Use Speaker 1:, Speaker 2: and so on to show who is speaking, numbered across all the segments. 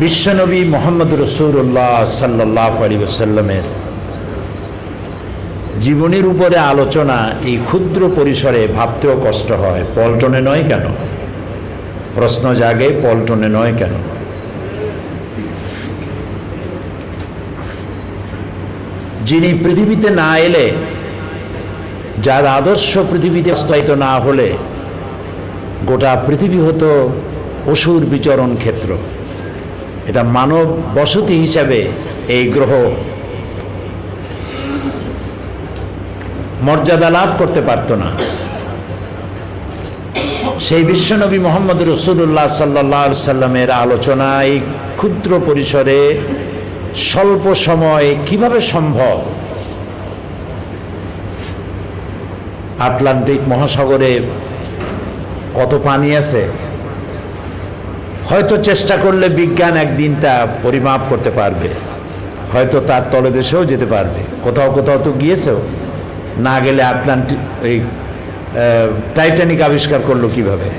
Speaker 1: বিশ্বনবী মোহাম্মদ রসুল্লাহ সাল্লাহ আলী সাল্লামের জীবনের উপরে আলোচনা এই ক্ষুদ্র পরিসরে ভাবতেও কষ্ট হয়। পল্টনে নয় কেন? প্রশ্ন জাগে, পল্টনে নয় কেন? যিনি পৃথিবীতে না এলে, যার আদর্শ পৃথিবীতে স্থায়িত না হলে, গোটা পৃথিবী হতো অসুর বিচরণ ক্ষেত্র। এটা মানব বসতি হিসাবে এই গ্রহ মর্যাদা লাভ করতে পারত না। সেই বিশ্বনবী মোহাম্মদ রসুল্লাহ সাল্লাহ সাল্লামের আলোচনা এই ক্ষুদ্র পরিসরে স্বল্প সময়ে কীভাবে সম্ভব? আটলান্টিক মহাসাগরে কত পানি আছে? হয়তো চেষ্টা করলে বিজ্ঞান একদিন তা পরিমাপ করতে পারবে। হয়তো তার তলদেশেও যেতে পারবে। কোথাও কোথাও তো গিয়েছেও। না গেলে আটলান্টিক এই টাইটানিক আবিষ্কার করল কীভাবে?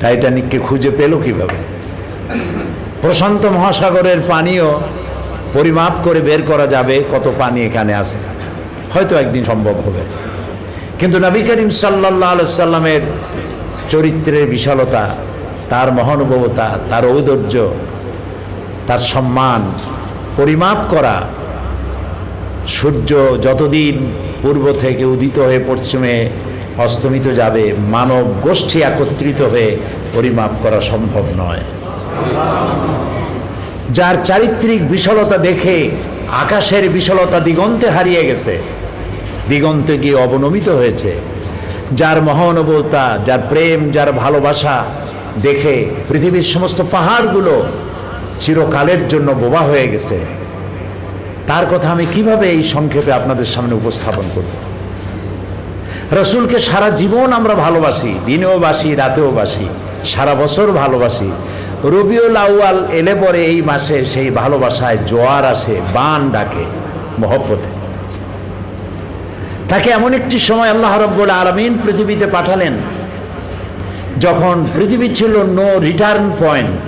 Speaker 1: টাইটানিককে খুঁজে পেল কীভাবে? প্রশান্ত মহাসাগরের পানিও পরিমাপ করে বের করা যাবে কত পানি এখানে আছে। হয়তো একদিন সম্ভব হবে। কিন্তু নবী করিম সাল্লাহ সাল্লামের চরিত্রের বিশালতা তার মহানুভবতা, তার ঔদর্য, তার সম্মান পরিমাপ করা সূর্য যতদিন পূর্ব থেকে উদিত হয়ে পশ্চিমে অস্তমিত যাবে, মানব গোষ্ঠী একত্রিত হয়ে পরিমাপ করা সম্ভব নয়। যার চারিত্রিক বিশালতা দেখে আকাশের বিশালতা দিগন্তে হারিয়ে গেছে, দিগন্তে গিয়ে অবনমিত হয়েছে। যার মহানুভবতা, যার প্রেম, যার ভালোবাসা দেখে পৃথিবীর সমস্ত পাহাড়গুলো চিরকালের জন্য বোবা হয়ে গেছে। তার কথা আমি কীভাবে এই সংক্ষেপে আপনাদের সামনে উপস্থাপন করব? রসুলকে সারা জীবন আমরা ভালোবাসি, দিনেও বাসি, রাতেও বাসি, সারা বছর ভালোবাসি। রবিউল আউয়াল এলে পরে এই মাসে সেই ভালোবাসায় জোয়ার আসে, বান ডাকে, মহব্বতে। তাকে এমন একটি সময় আল্লাহ রব্বুল আলমিন পৃথিবীতে পাঠালেন যখন পৃথিবী ছিল নো রিটার্ন পয়েন্ট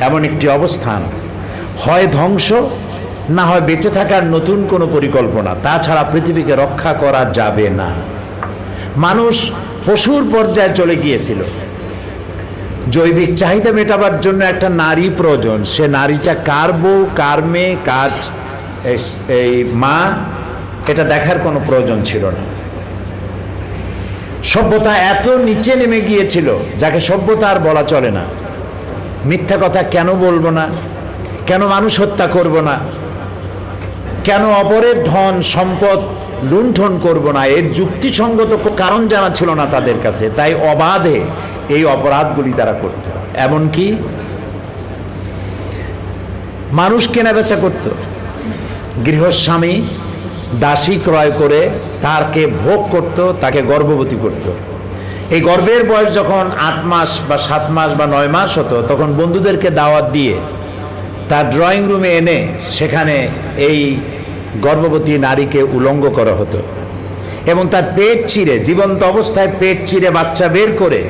Speaker 1: এমন একটি অবস্থান। হয় ধ্বংস, না হয় বেঁচে থাকার নতুন কোনো পরিকল্পনা। তাছাড়া পৃথিবীকে রক্ষা করা যাবে না। মানুষ পশুর পর্যায়ে চলে গিয়েছিল। জৈবিক চাহিদা মেটাবার জন্য একটা নারী প্রয়োজন। সে নারীটা কার বউ, কার মেয়ে কাজ এই মা, এটা দেখার কোনো প্রয়োজন ছিল না। সভ্যতা এত নিচে নেমে গিয়েছিল, যাকে সভ্যতা আর বলা চলে না। মিথ্যা কথা কেন বলব না? কেন মানুষ হত্যা করব না? কেন অপরের ধন, সম্পদ লুণ্ঠন করব না? এর যুক্তিসঙ্গত কারণ জানা ছিল না তাদের কাছে। তাই অবাধে এই অপরাধগুলি তারা করত। এমনকি মানুষ কেনাবেচা করত। গৃহস্বামী দাসী ক্রয় করে তারকে ভোগ করত, তাকে গর্ভবতী করত। এই গর্ভের বয়স যখন আট মাস বা সাত মাস বা নয় মাস হতো, তখন বন্ধুদেরকে দাওয়াত দিয়ে তার ড্রয়িং রুমে এনে সেখানে এই গর্ভবতী নারীকে উলঙ্গ করা হতো। এবং তার পেট চিরে, জীবন্ত অবস্থায় পেট চিরে বাচ্চা বের করে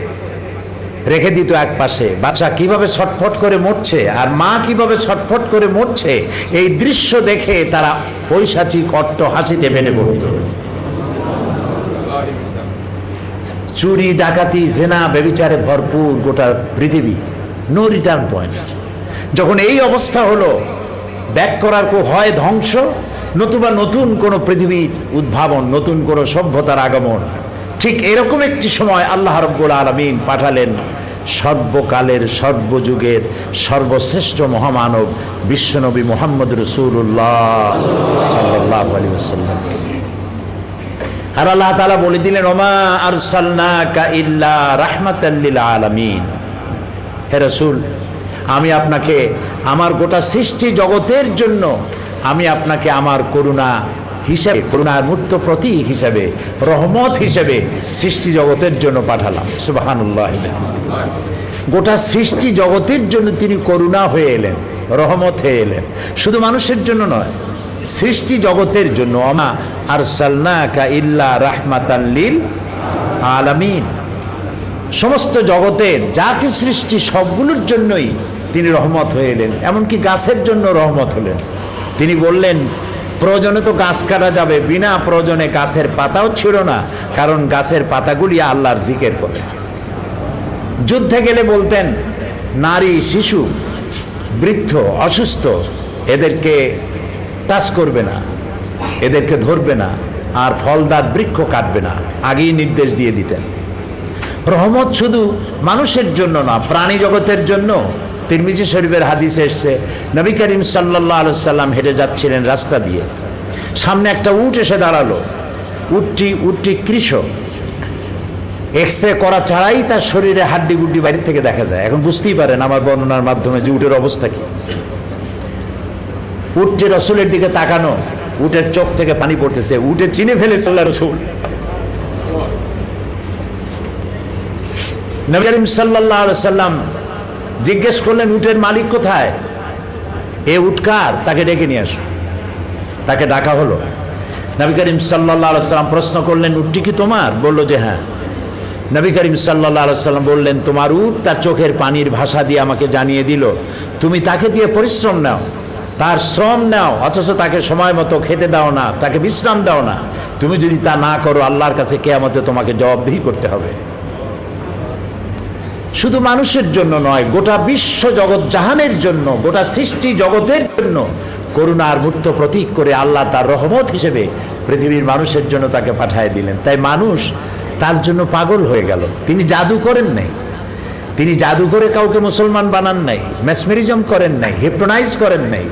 Speaker 1: রেখে দিত এক পাশে। বাচ্চা কীভাবে ছটফট করে মরছে আর মা কীভাবে ছটফট করে মরছে, এই দৃশ্য দেখে তারা পৈশাচিক অট্ট হাসিতে ফেলে পড়ত। চুরি, ডাকাতি, জেনা বেবিচারে ভরপুর গোটা পৃথিবী নো রিটার্ন পয়েন্ট যখন এই অবস্থা হলো, ব্যাক করার কো হয় ধ্বংস, নতুবা নতুন কোনো পৃথিবীর উদ্ভাবন, নতুন কোনো সভ্যতার আগমন। ঠিক এরকম একটি সময় আল্লাহ রব্বুল আলমিন পাঠালেন সর্বকালের, সর্বযুগের, সর্বশ্রেষ্ঠ মহামানব বিশ্বনবী মোহাম্মদ রসুল্লাহ আর আল্লাহ তালা বলে দিলেন, ওমা আরসালনা কা ইল্লা রাহমাতাল্লিল আলামিন। হে রসুল, আমি আপনাকে, আমার গোটা সৃষ্টি জগতের জন্য, আমি আপনাকে আমার করুণা হিসাবে, করুণার মূর্ত প্রতীক হিসাবে, রহমত হিসেবে সৃষ্টি জগতের জন্য পাঠালাম। সুবাহানুল্লাহ। গোটা সৃষ্টি জগতের জন্য তিনি করুণা হয়ে এলেন, রহমত হয়ে এলেন। শুধু মানুষের জন্য নয়, সৃষ্টি জগতের জন্য। আমা আর সালনাকা ইল্লা রাহমাতাল্লিল আলামিন। সমস্ত জগতের জাতি সৃষ্টি সবগুলোর জন্যই তিনি রহমত হয়ে এলেন, এমনকি গাছের জন্য রহমত হলেন। তিনি বললেন প্রয়োজনে তো গাছ কাটা যাবে। বিনা প্রয়োজনে গাছের পাতাও ছিল না, কারণ গাছের পাতাগুলি আল্লাহর জিকের করে। যুদ্ধে গেলে বলতেন, নারী, শিশু, বৃদ্ধ, অসুস্থ, এদেরকে টাচ করবে না, এদেরকে ধরবে না, আর ফলদার বৃক্ষ কাটবে না। আগেই নির্দেশ দিয়ে দিতেন। রহমত শুধু মানুষের জন্য না, প্রাণী জগতের জন্য তিরমিজি শরীফের হাদিসে এসছে, নবী করিম সাল্লাহ সাল্লাম হেঁটে যাচ্ছিলেন রাস্তা দিয়ে। সামনে একটা উট এসে দাঁড়াল। উটটি উটটি কৃষক। এক্স রে করা ছাড়াই তার শরীরে হাড্ডি গুড্ডি বাইরে থেকে দেখা যায়। এখন বুঝতেই পারেন আমার বর্ণনার মাধ্যমে যে উটের অবস্থা কি। উটটি রসুলের দিকে তাকানো, উটের চোখ থেকে পানি পড়তেছে। উটে চিনে ফেলেছে রসুল। নবী করিম সাল্লাহ সাল্লাম জিজ্ঞেস করলেন, উটের মালিক কোথায়? এ উটকার তাকে ডেকে নিয়ে আসো। তাকে ডাকা হলো। নবী করিম সাল্লাহ সাল্লাম প্রশ্ন করলেন, উটটি কি তোমার? বলল, যে হ্যাঁ। নবী করিম সাল্লাহ সাল্লাম বললেন, তোমার উট তার চোখের পানির ভাষা দিয়ে আমাকে জানিয়ে দিল। তুমি তাকে দিয়ে পরিশ্রম নাও, তার শ্রম নাও, অথচ তাকে সময় মতো খেতে দাও না, তাকে বিশ্রাম দাও না। তুমি যদি তা না করো, আল্লাহর কাছে কেয়ামতে তোমাকে জবাবদিহি করতে হবে। শুধু মানুষের জন্য নয়, গোটা বিশ্ব জগৎ জাহানের জন্য, গোটা সৃষ্টি জগতের জন্য করুণার মূর্ত প্রতীক করে আল্লাহ তার রহমত হিসেবে পৃথিবীর মানুষের জন্য তাকে পাঠিয়ে দিলেন। তাই মানুষ তার জন্য পাগল হয়ে গেল। তিনি জাদু করেন নাই। তিনি জাদু করে কাউকে মুসলমান বানান নাই ম্যাসমেরিজম করেন নাই হিপটোনাইজ করেন নাই।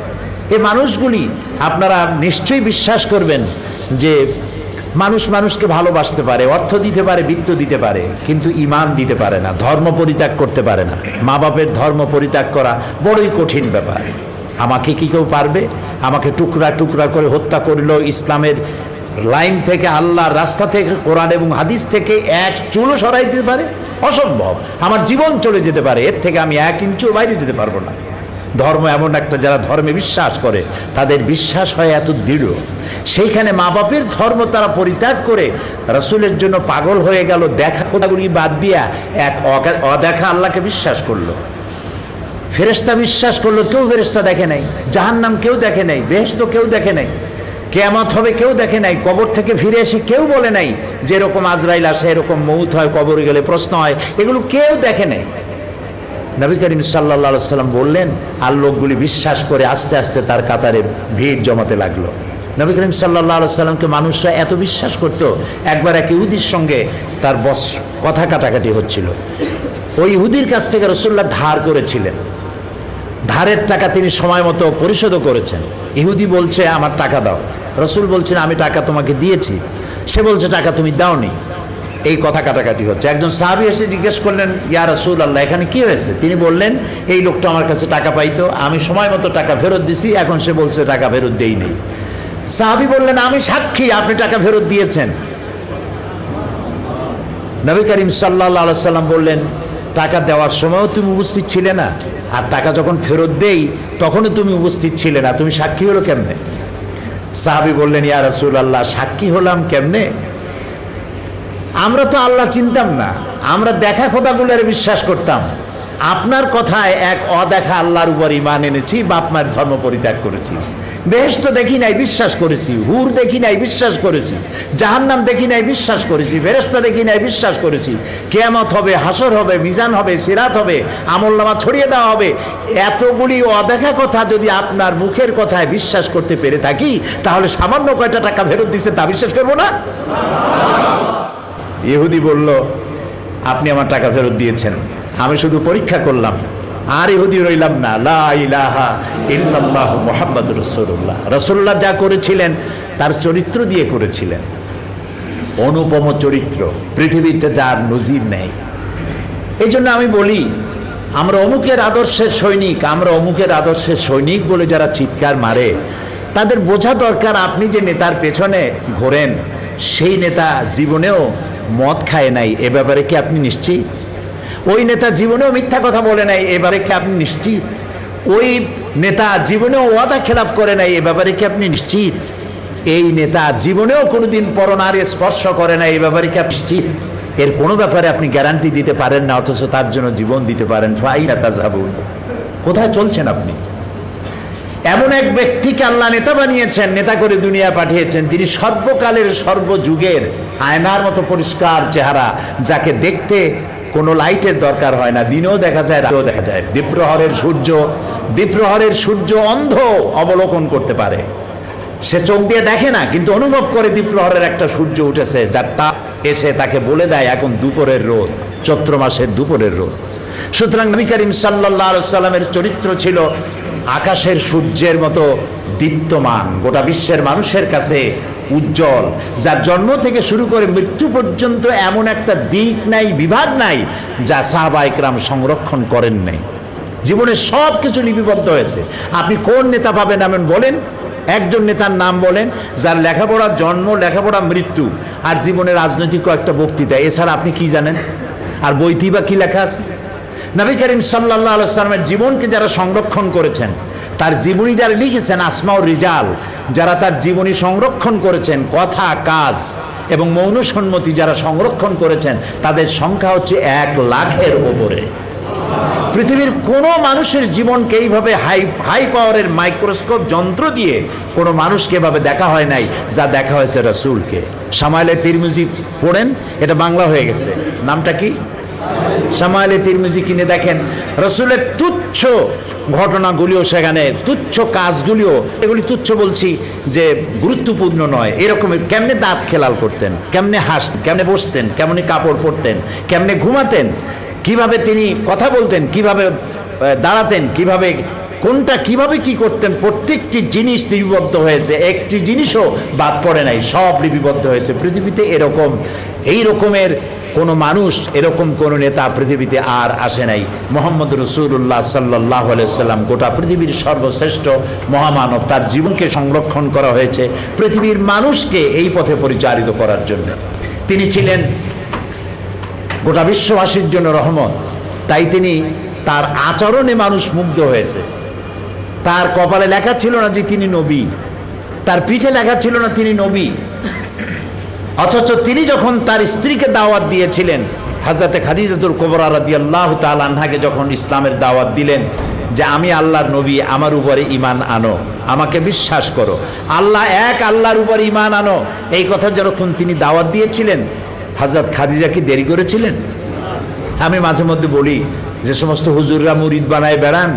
Speaker 1: এই মানুষগুলি, আপনারা নিশ্চয়ই বিশ্বাস করবেন যে মানুষ মানুষকে ভালোবাসতে পারে, অর্থ দিতে পারে, বৃত্ত দিতে পারে, কিন্তু ইমান দিতে পারে না, ধর্ম পরিত্যাগ করতে পারে না। মা বাপের ধর্ম পরিত্যাগ করা বড়ই কঠিন ব্যাপার। আমাকে কি কেউ পারবে? আমাকে টুকরা টুকরা করে হত্যা করল ইসলামের লাইন থেকে, আল্লাহর রাস্তা থেকে, কোরআন এবং হাদিস থেকে এক চুলও সরাই দিতে পারে? অসম্ভব। আমার জীবন চলে যেতে পারে, এর থেকে আমি এক ইঞ্চও বাইরে যেতে পারব না। ধর্ম এমন একটা, যারা ধর্মে বিশ্বাস করে, তাদের বিশ্বাস হয় এত দৃঢ়। সেইখানে মা বাপের ধর্ম তারা পরিত্যাগ করে, রসুলের জন্য পাগল হয়ে গেল, দেখা খোদাগুলি বাদ দিয়া এক অদেখা আল্লাহকে বিশ্বাস করল। ফেরেস্তা বিশ্বাস করল, কেউ ফেরেস্তা দেখে নাই। জাহান্নাম কেউ দেখে নাই বেহেস্ত কেউ দেখে নাই। কেয়ামত হবে কেউ দেখে নাই, কবর থেকে ফিরে এসে কেউ বলে নাই, যেরকম আজরাইল আসে, এরকম মৌত হয়, কবরে গেলে প্রশ্ন হয়, এগুলো কেউ দেখে নাই। নবী করিম সাল্লা সাল্লাম বললেন, আর লোকগুলি বিশ্বাস করে আস্তে আস্তে তার কাতারে ভিড় জমাতে লাগল। নবী করিম সাল্লাহ সাল্লামকে মানুষরা এত বিশ্বাস করত, একবার এক ইহুদির সঙ্গে তার বস কথা কাটাকাটি হচ্ছিল। ওই ইহুদির কাছ থেকে রসুল্লাহ ধার করেছিলেন। ধারের টাকা তিনি সময় মতো পরিশোধও করেছেন। ইহুদি বলছে, আমার টাকা দাও। রসুল বলছেন, আমি টাকা তোমাকে দিয়েছি। সে বলছে, টাকা তুমি দাওনি। এই কথা কাটাকাটি হচ্ছে। একজন সাহাবি এসে জিজ্ঞেস করলেন, ইয়া রসুল আল্লাহ এখানে কি হয়েছে? তিনি বললেন, এই লোকটা আমার কাছে টাকা পাইতো, আমি সময় মতো টাকা ফেরত দিছি, এখন সে বলছে টাকা ফেরত দেই নেই। সাহাবি বললেন, আমি সাক্ষী, আপনি টাকা ফেরত দিয়েছেন। নবী করিম সাল্লাহ সাল্লাম বললেন, টাকা দেওয়ার সময়ও তুমি উপস্থিত ছিলে না, আর টাকা যখন ফেরত দেই, তখনও তুমি উপস্থিত ছিলে না। তুমি সাক্ষী হলো কেমনে? সাহাবি বললেন, ইয়া রসুল আল্লাহ সাক্ষী হলাম কেমনে? আমরা তো আল্লাহ চিনতাম না। আমরা দেখা খোদাগুলোর বিশ্বাস করতাম। আপনার কথায় এক অদেখা আল্লাহর উপর ইমান এনেছি, বাপ মায়ের ধর্ম পরিত্যাগ করেছি। বেহেস্ত দেখি নাই, বিশ্বাস করেছি। হুর দেখি নাই, বিশ্বাস করেছি। জাহান্নাম দেখি নাই, বিশ্বাস করেছি। ফেরেস্তা দেখি নাই, বিশ্বাস করেছি। কেয়ামত হবে হাসর হবে, মিজান হবে, সিরাত হবে, আমলনামা ছড়িয়ে দেওয়া হবে। এতগুলি অদেখা কথা যদি আপনার মুখের কথায় বিশ্বাস করতে পেরে থাকি, তাহলে সামান্য কয়টা টাকা ফেরত দিছে তা বিশ্বাস করব না? ইহুদি বলল, আপনি আমার টাকা ফেরত দিয়েছেন। আমি শুধু পরীক্ষা করলাম। আর ইহুদি রইলাম না। লা ইলাহা ইল্লাল্লাহ মোহাম্মদ রসুল্লাহ রসুল্লাহ যা করেছিলেন, তার চরিত্র দিয়ে করেছিলেন। অনুপম চরিত্র। পৃথিবীতে যার নজির নেই। এই জন্য আমি বলি, আমরা অমুকের আদর্শের সৈনিক, আমরা অমুকের আদর্শের সৈনিক বলে যারা চিৎকার মারে, তাদের বোঝা দরকার আপনি যে নেতার পেছনে ঘোরেন, সেই নেতা জীবনেও মদ খায় নাই, এ ব্যাপারে কি আপনি নিশ্চিত? ওই নেতা জীবনেও মিথ্যা কথা বলে নাই এবারে কি আপনি নিশ্চিত? ওই নেতা জীবনেও ওয়াদা খেলাপ করে নাই, এ ব্যাপারে কি আপনি নিশ্চিত? এই নেতা জীবনেও কোনোদিন পরনারে স্পর্শ করে না এই ব্যাপারে কি আপনি নিশ্চিত? এর কোনো ব্যাপারে আপনি গ্যারান্টি দিতে পারেন না, অথচ তার জন্য জীবন দিতে পারেন। ফাইনা তাজাবুন কোথায় চলছেন আপনি? এমন এক ব্যক্তিকে আল্লাহ নেতা বানিয়েছেন, নেতা করে দুনিয়া পাঠিয়েছেন, যিনি সর্বকালের সর্বযুগের আয়নার মতো পরিষ্কার চেহারা, যাকে দেখতে কোনো লাইটের দরকার হয় না, দিনেও দেখা যায়, রাতেও দেখা যায়। দ্বীপ্রহরের সূর্য বিপ্রহরের সূর্য অন্ধ অবলোকন করতে পারে। সে চোখ দিয়ে দেখে না, কিন্তু অনুভব করে দ্বীপ্রহরের একটা সূর্য উঠেছে, যার তাপ এসে তাকে বলে দেয়, এখন দুপুরের রোদ, চৈত্র মাসের দুপুরের রোদ। সুতরাং নবী করিম সাল্লাহ সাল্লামের চরিত্র ছিল আকাশের সূর্যের মতো দীপ্তমান। গোটা বিশ্বের মানুষের কাছে উজ্জ্বল। যার জন্ম থেকে শুরু করে মৃত্যু পর্যন্ত এমন একটা দিক নাই, বিভাগ নাই, যা সাহাবা ইকরাম সংরক্ষণ করেন নাই। জীবনের সব কিছু লিপিবদ্ধ হয়েছে। আপনি কোন নেতা পাবেন এমন বলেন? একজন নেতার নাম বলেন, যার লেখাপড়া জন্ম, লেখাপড়া মৃত্যু, আর জীবনে রাজনৈতিক একটা বক্তৃতা এছাড়া আপনি কি জানেন? আর বইটি বা কি লেখা আছে? নবী করিম সাল্লাহ আলাইসলামের জীবনকে যারা সংরক্ষণ করেছেন, তার জীবনী যারা লিখেছেন আসমাউর রিজাল, যারা তার জীবনী সংরক্ষণ করেছেন, কথা, কাজ এবং মৌন সম্মতি যারা সংরক্ষণ করেছেন, তাদের সংখ্যা হচ্ছে এক লাখের ওপরে। পৃথিবীর কোনো মানুষের জীবনকে এইভাবে হাই হাই পাওয়ারের মাইক্রোস্কোপ যন্ত্র দিয়ে কোনো মানুষকে এভাবে দেখা হয় নাই, যা দেখা হয়েছে রসুলকে। সামাইলে তিরমিজি পড়েন, এটা বাংলা হয়ে গেছে। নামটা কি? সামাইলে তিরমিজি কিনে দেখেন, রসুলের তুচ্ছ ঘটনাগুলিও সেখানে, তুচ্ছ কাজগুলিও, এগুলি তুচ্ছ বলছি যে গুরুত্বপূর্ণ নয়। এরকমের কেমনে দাঁত খেলাল করতেন, কেমনে হাসতেন, কেমনে বসতেন, কেমনে কাপড় পরতেন, কেমনে ঘুমাতেন, কীভাবে তিনি কথা বলতেন, কীভাবে দাঁড়াতেন, কীভাবে, কোনটা কীভাবে কি করতেন, প্রত্যেকটি জিনিস লিপিবদ্ধ হয়েছে, একটি জিনিসও বাদ পড়ে নাই, সব লিপিবদ্ধ হয়েছে। পৃথিবীতে এরকম, এই রকমের কোনো মানুষ, এরকম কোনো নেতা পৃথিবীতে আর আসে নাই। মোহাম্মদ রসুল্লাহ সাল্লাহ সাল্লাম গোটা পৃথিবীর সর্বশ্রেষ্ঠ মহামানব, তার জীবনকে সংরক্ষণ করা হয়েছে পৃথিবীর মানুষকে এই পথে পরিচালিত করার জন্য। তিনি ছিলেন গোটা বিশ্ববাসীর জন্য রহমত। তাই তিনি তার আচরণে মানুষ মুগ্ধ হয়েছে। তার কপালে লেখা ছিল না যে তিনি নবী। তার পিঠে লেখা ছিল না তিনি নবী। অথচ তিনি যখন তার স্ত্রীকে দাওয়াত দিয়েছিলেন হাজরতে খাদিজাতুল কোবরা রাদি আল্লাহ আনহাকে যখন ইসলামের দাওয়াত দিলেন যে, আমি আল্লাহর নবী, আমার উপরে ইমান আনো, আমাকে বিশ্বাস করো। আল্লাহ এক, আল্লাহর উপর ইমান আনো। এই কথা যখন তিনি দাওয়াত দিয়েছিলেন হাজরত খাদিজা কি দেরি করেছিলেন? আমি মাঝে মধ্যে বলি যে, সমস্ত হুজুররা মুরিদ বানায় বেড়ান।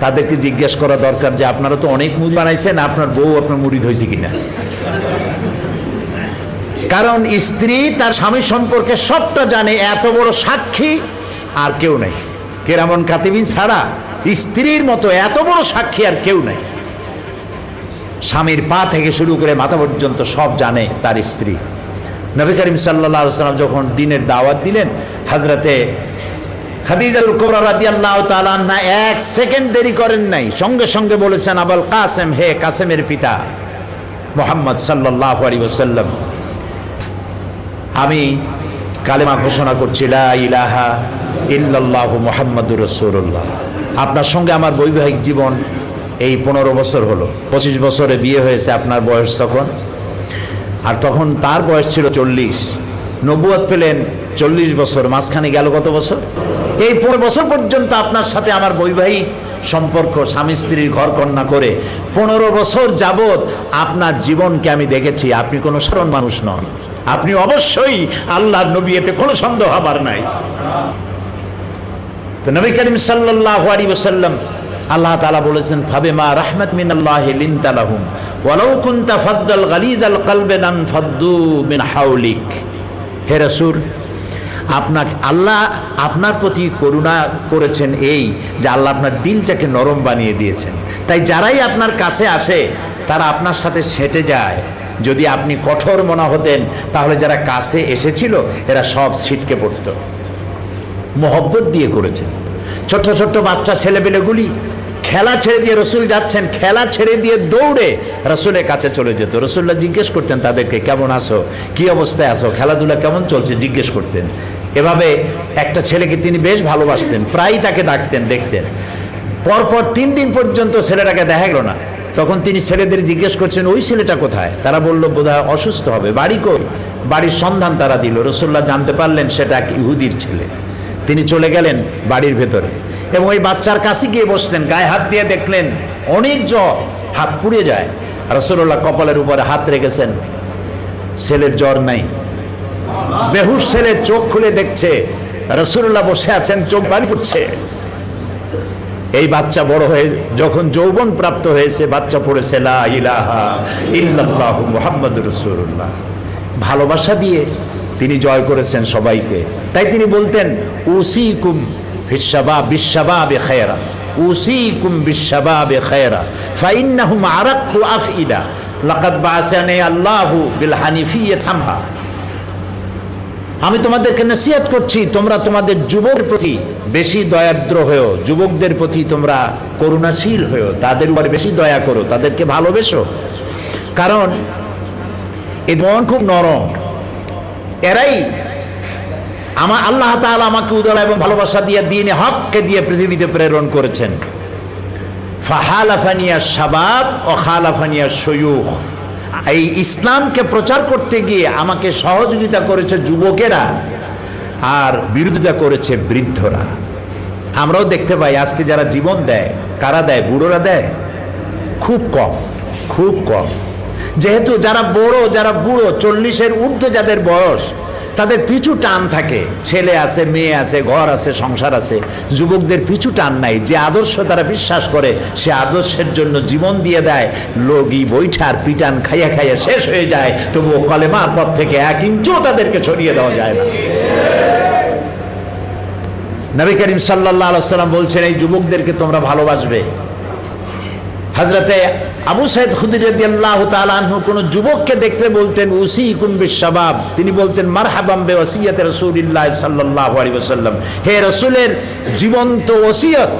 Speaker 1: তাদেরকে জিজ্ঞেস করা দরকার যে, আপনারা তো অনেক মুরিদ বানাইছেন, আপনার বউ আপনার মুরিদ হয়েছে কিনা? কারণ স্ত্রী তার স্বামী সম্পর্কে সবটা জানে, এত বড় সাক্ষী আর কেউ নেই। কেরামন কাতিবিন ছাড়া স্ত্রীর মতো এত বড় সাক্ষী আর কেউ নেই। স্বামীর পা থেকে শুরু করে মাথা পর্যন্ত সব জানে তার স্ত্রী। নবী করিম সাল্লাহ সাল্লাম যখন দিনের দাওয়াত দিলেন হাজরাতে খাদিজাল কোবরা এক সেকেন্ড দেরি করেন নাই, সঙ্গে সঙ্গে বলেছেন, আবুল কাসেম, হে কাসেমের পিতা মোহাম্মদ সাল্লাল্লাহু আলাইহি ওয়াসাল্লাম আমি কালেমা ঘোষণা করছি, লা ইলাহা ইল্লাল্লাহু মুহাম্মাদুর রাসূলুল্লাহ। আপনার সঙ্গে আমার বৈবাহিক জীবন এই পনেরো বছর হলো। পঁচিশ বছরে বিয়ে হয়েছে আপনার বয়স তখন। আর তখন তার বয়স ছিল চল্লিশ। নবুয়াত পেলেন চল্লিশ বছর। মাঝখানে গেল কত বছর? এই পনেরো বছর পর্যন্ত আপনার সাথে আমার বৈবাহিক সম্পর্ক, স্বামী, স্ত্রীর ঘর কন্যা করে পনেরো বছর যাবৎ আপনার জীবনকে আমি দেখেছি। আপনি কোনো সাধারণ মানুষ নন। আপনি অবশ্যই আল্লাহর নবী, এতে কোনো সন্দেহ হবার নাই। তো নবী করিম সাল্লাল্লাহু আলাইহি ওয়াসাল্লাম আল্লাহ তাআলা বলেছেন ফাবে মা রাহমাত মিনাল্লাহি লিনতা লাহুম, ওয়ালাউ কুনতা ফাদ্দাল গালিজাল কলবে লান ফাদ্দু মিন হাওলিক। হে রাসূল, আপনাকে আল্লাহ আপনার প্রতি করুণা করেছেন এই যে আল্লাহ আপনার দিলটাকে নরম বানিয়ে দিয়েছেন। তাই যারাই আপনার কাছে আসে, তারা আপনার সাথে সেটে যায়। যদি আপনি কঠোর মনা হতেন, তাহলে যারা কাছে এসেছিল, এরা সব ছিটকে পড়তো। মোহব্বত দিয়ে করেছেন। ছোট্ট ছোট্ট বাচ্চা ছেলেপেলেগুলি খেলা ছেড়ে দিয়ে রসুল যাচ্ছেন, খেলা ছেড়ে দিয়ে দৌড়ে রসুলের কাছে চলে যেত। রসুল্লাহ জিজ্ঞেস করতেন, তাদেরকে কেমন আসো কি অবস্থায় আসো খেলাধুলা কেমন চলছে? জিজ্ঞেস করতেন। এভাবে একটা ছেলেকে তিনি বেশ ভালোবাসতেন, প্রায়ই তাকে ডাকতেন, দেখতেন। পরপর তিন দিন পর্যন্ত ছেলেটাকে দেখা গেল না। তখন তিনি ছেলেদের জিজ্ঞেস করছেন, ওই ছেলেটা কোথায়? তারা বলল, বোধহয় অসুস্থ হবে। বাড়ি কই? বাড়ির সন্ধান তারা দিল। রসুল্লাহ জানতে পারলেন সেটা এক ইহুদির ছেলে। তিনি চলে গেলেন বাড়ির ভেতরে এবং ওই বাচ্চার কাছে গিয়ে বসলেন, গায়ে হাত দিয়ে দেখলেন অনেক জ্বর, হাত পুড়ে যায়। রসুল্লাহ কপালের উপরে হাত রেখেছেন। ছেলের জ্বর নাই। বেহুশ ছেলে চোখ খুলে দেখছে। রসুল্লাহ বসে আছেন, চোখ পানি পড়ছে। এই বাচ্চা বড় হয়ে যখন যৌবন প্রাপ্ত হয়েছে, বাচ্চা পড়েছে ইলাহা ইল্লাল্লাহু ভালোবাসা দিয়ে তিনি জয় করেছেন সবাইকে। তাই তিনি বলতেন উসি কুম উসিকুম ফিশাবাব বে খায়রা, উসিকুম বে খায়রা, ফাইন্নাহুম আরাক্তু আফইদা, লাকাদ বাসানি আল্লাহু বিল হানিফিয়্যাত সামহা আমি তোমাদেরকে নসিহত করছি, তোমরা তোমাদের যুবকের প্রতি বেশি দয়াদ্র হয়েও, যুবকদের প্রতি তোমরা করুণাশীল হয়েও, তাদের উপর বেশি দয়া করো, তাদেরকে ভালোবেসো। কারণ, এ মন খুব নরম। এরাই আমার আল্লাহ তাআলা আমাকে উদয় এবং ভালোবাসা দিয়ে দিনে হককে দিয়ে পৃথিবীতে প্রেরণ করেছেন। ফাহালাফানিয়া শাবাব ও খালাফানিয়া সয়ুখ এই ইসলামকে প্রচার করতে গিয়ে আমাকে সহযোগিতা করেছে যুবকেরা আর বিরোধিতা করেছে বৃদ্ধরা। আমরাও দেখতে পাই আজকে যারা জীবন দেয়, কারা দেয়? বুড়োরা দেয়? খুব কম খুব কম। যেহেতু যারা বড়, যারা বুড়ো, চল্লিশের ঊর্ধ্বে যাদের বয়স তাদের পিছু টান থাকে। ছেলে আছে, মেয়ে আছে, ঘর আছে, সংসার আছে। যুবকদের পিছু টান নাই। যে আদর্শ তারা বিশ্বাস করে, সে আদর্শের জন্য জীবন দিয়ে দেয়। লগি বৈঠার, পিটান, খাইয়া খাইয়া শেষ হয়ে যায়। তবুও কলেমার পর থেকে এক ইঞ্চও তাদেরকে ছড়িয়ে দেওয়া যায় না। নবী করিম সাল্লাহ সাল্লাম বলছেন, এই যুবকদেরকে তোমরা ভালোবাসবে। হজরতে আবু সাইদ খুদির আল্লাহ তালাহ কোন যুবককে দেখতে বলতেন উসি কুম্বির শাবাব তিনি বলতেন, মারহাবাম বে ওসিয়ত রসুলিল্লাহ সাল্লাহ আলী ওসাল্লাম হে রসুলের জীবন্ত ওসিয়ত,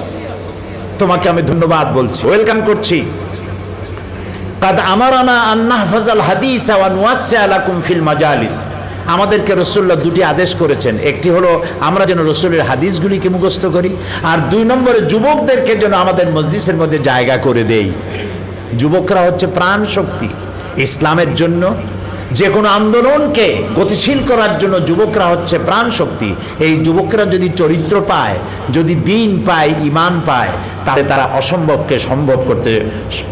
Speaker 1: তোমাকে আমি ধন্যবাদ বলছি। ওয়েলকাম করছি। কাদ আমারানা আন্নাহ ফাজাল হাদিস ওয়া নুয়াসসা লাকুম ফিল মাজালিস। আমাদেরকে রসুল্লাহ দুটি আদেশ করেছেন। একটি হলো, আমরা যেন রসুলের হাদিসগুলিকে মুখস্থ করি। আর দুই নম্বরে, যুবকদেরকে যেন আমাদের মসজিদের মধ্যে জায়গা করে দেই। যুবকরা হচ্ছে প্রাণ শক্তি ইসলামের জন্য যে কোনো আন্দোলনকে গতিশীল করার জন্য যুবকরা হচ্ছে প্রাণ শক্তি এই যুবকরা যদি চরিত্র পায়, যদি দিন পায় ইমান পায়, তাহলে তারা অসম্ভবকে সম্ভব করতে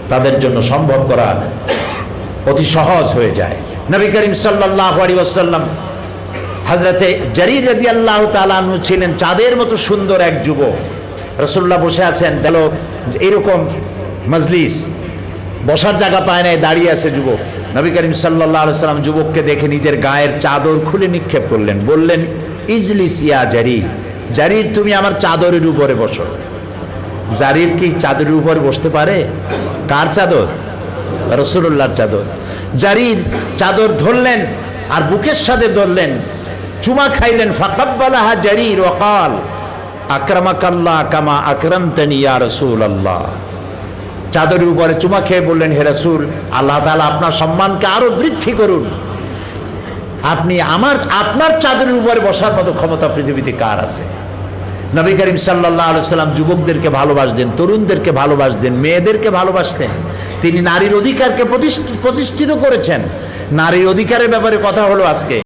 Speaker 1: তাদের জন্য সম্ভব করা অতি সহজ হয়ে যায়। নবী করিম সাল্লাহ হজরতে জারির রদি আল্লাহ তালু ছিলেন চাঁদের মতো সুন্দর এক যুবক। রসুল্লাহ বসে আছেন দেখো এরকম মজলিস। বসার জায়গা পায় নাই, দাঁড়িয়ে আছে যুবক। নবী করিম সাল্লাহ সাল্লাম যুবককে দেখে নিজের গায়ের চাদর খুলে নিক্ষেপ করলেন। বললেন, ইজলিস ইয়া জারির জারির তুমি আমার চাদরের উপরে বসো। জারির কি চাদরের উপরে বসতে পারে? কার চাদর? রসুল্লাহর চাদর। জারির চাদর ধরলেন আর বুকের সাথে ধরলেন, চুমা খাইলেন, ফাকাব্বালাহা জারির ওয়াকাল আকরামাকাল্লাহ কামা আকরামতানি ইয়া রসুল আল্লাহ চাদরের উপরে চুমা খেয়ে বললেন, হে রসুল, আল্লাহ তাআলা আপনার সম্মানকে আরও বৃদ্ধি করুন। আপনি আমার, আপনার চাদরের উপরে বসার মতো ক্ষমতা পৃথিবীতে কার আছে? নবী করিম সাল্লাহ সাল্লাম যুবকদেরকে ভালোবাসতেন, তরুণদেরকে ভালোবাসতেন, মেয়েদেরকে ভালোবাসতেন। তিনি নারীর অধিকারকে প্রতিষ্ঠিত করেছেন। নারীর অধিকারের ব্যাপারে কথা হলো আজকে।